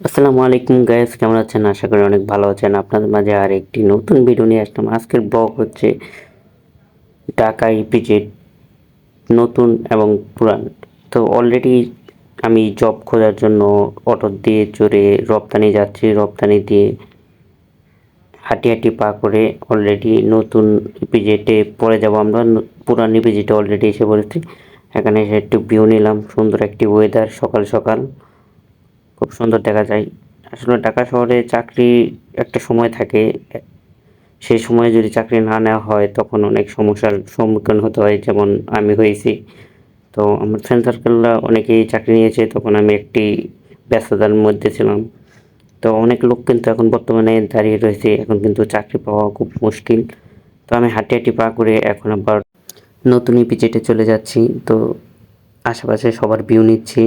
আসসালামু আলাইকুম গাইস কেমন আছেন? আশা করি অনেক ভালো আছেন। আপনাদের মাঝে আর একটি নতুন ভিডিও নিয়ে আসলাম। আজকের ব্লগ হচ্ছে ঢাকা ইপিজেড নতুন এবং পুরান। তো অলরেডি আমি জব খোঁজার জন্য অটো দিয়ে চড়ে রপ্তানি যাচ্ছি। রপ্তানি দিয়ে হাঁটি হাঁটি পা করে অলরেডি নতুন ইপিজেটে পরে যাব। আমরা পুরান ইপিজেটে অলরেডি এসে পড়েছি। এখানে এসে একটু ভিউ নিলাম। সুন্দর একটি ওয়েদার সকাল সকাল। খুব সুন্দর দেখা যায়। আসলে ঢাকা শহরে চাকরি একটা সময় থাকে। সেই সময় যদি চাকরি না নেওয়া হয়, তখন অনেক সমস্যার সম্মুখীন হতে হয়, যেমন আমি হয়েছি। তো আমার ফ্রেন্ড সার্কেলরা অনেকেই চাকরি নিয়েছে, তখন আমি একটি ব্যস্ততার মধ্যে ছিলাম। তো অনেক লোক কিন্তু এখন বর্তমানে দাঁড়িয়ে রয়েছে। এখন কিন্তু চাকরি পাওয়া খুব মুশকিল। তো আমি হাঁটি হাঁটি পা করে এখন আবার নতুন ইপিজেটে চলে যাচ্ছি। তো আশেপাশে সবার ভিউ নিচ্ছি।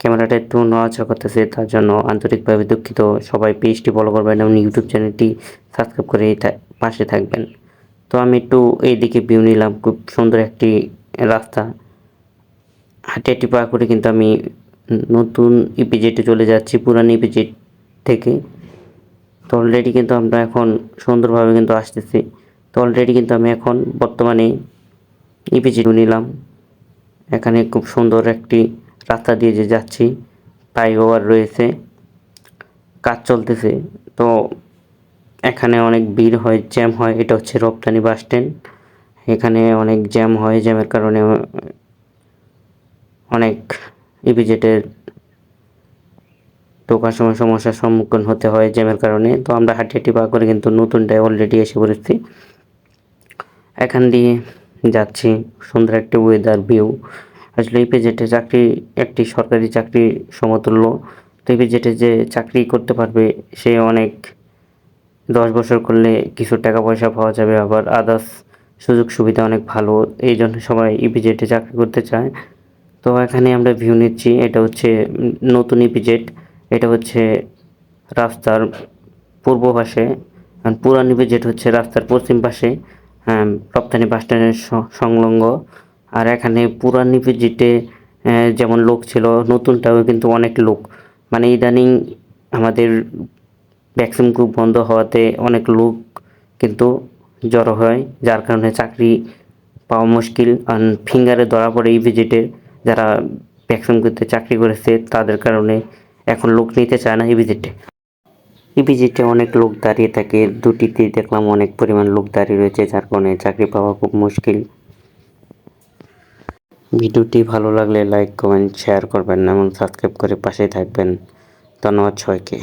ক্যামেরাটা একটু নড়াচড়া করতেছে, তার জন্য আন্তরিকভাবে দুঃখিত। সবাই পেজটি ফলো করবেন এবং ইউটিউব চ্যানেলটি সাবস্ক্রাইব করে পাশে থাকবেন। তো আমি একটু এইদিকে ভিউ নিলাম, খুব সুন্দর একটি রাস্তা। হাঁটি হাঁটি পা করে কিন্তু আমি নতুন ইপিজেটে চলে যাচ্ছি, পুরান ইপিজেট থেকে। তো অলরেডি কিন্তু আমরা এখন সুন্দরভাবে কিন্তু আসতেছি। তো অলরেডি কিন্তু আমি এখন বর্তমানে ইপিজেট নিলাম। এখানে খুব সুন্দর একটি রাস্তা দিয়ে যে যাচ্ছি ফ্লাইওভার রয়েছে, কাজ চলতেছে। তো এখানে অনেক ভিড় হয়, জ্যাম হয়, এটা হচ্ছে রপ্তানি বাস স্ট্যান্ড। এখানে অনেক জ্যাম হয়, জ্যামের কারণে অনেক ইপিজেটের ঢোকার সময় সমস্যার সম্মুখীন হতে হয় জ্যামের কারণে। তো আমরা হাঁটি হাঁটি পা করে কিন্তু নতুনটায় অলরেডি এসে পড়েছি। এখান দিয়ে যাচ্ছি, সুন্দর একটি ওয়েদার ভিউ আসলে এই পেজেটে চাকরি, একটি সরকারি চাকরি সমতুল্য, তো এই পেজেটে যে চাকরি করতে পারবে, সে অনেক দশ বছর করলে কিছু টাকা পয়সা পাওয়া যাবে, আবার আদার্স সুযোগ সুবিধা অনেক ভালো, এই জন্য সবাই ইপিজেটে চাকরি করতে চায়। তো এখানে আমরা ভিউ নিচ্ছি, এটা হচ্ছে নতুন ইপিজেট এটা হচ্ছে রাস্তার পূর্ব পাশে পুরান ইপিজেট হচ্ছে রাস্তার পশ্চিম পাশে রপ্তানি বাস স্ট্যান্ডের সংলগ্ন। আর এখানে পুরান ইপিজেটে যেমন লোক ছিল, নতুনটাও কিন্তু অনেক লোক। মানে ইদানিং আমাদের ভ্যাকসিন গ্রুপ বন্ধ হওয়াতে অনেক লোক কিন্তু জড়ো হয়, যার কারণে চাকরি পাওয়া মুশকিল। আর ফিঙ্গারে ধরা পড়ে এই ভিজিটে যারা ভ্যাকসিন গ্রুপে চাকরি করেছে, তাদের কারণে এখন লোক নিতে চায় না এই ভিজিটে এই ভিজিটে অনেক লোক দাঁড়িয়ে থাকে, দুটিতে দেখলাম অনেক পরিমাণ লোক দাঁড়িয়ে রয়েছে, যার কারণে চাকরি পাওয়া খুব মুশকিল। ভিডিওটি ভালো লাগলে লাইক কমেন্ট শেয়ার করবেন এবং সাবস্ক্রাইব করে পাশেই থাকবেন। ধন্যবাদ সবাইকে।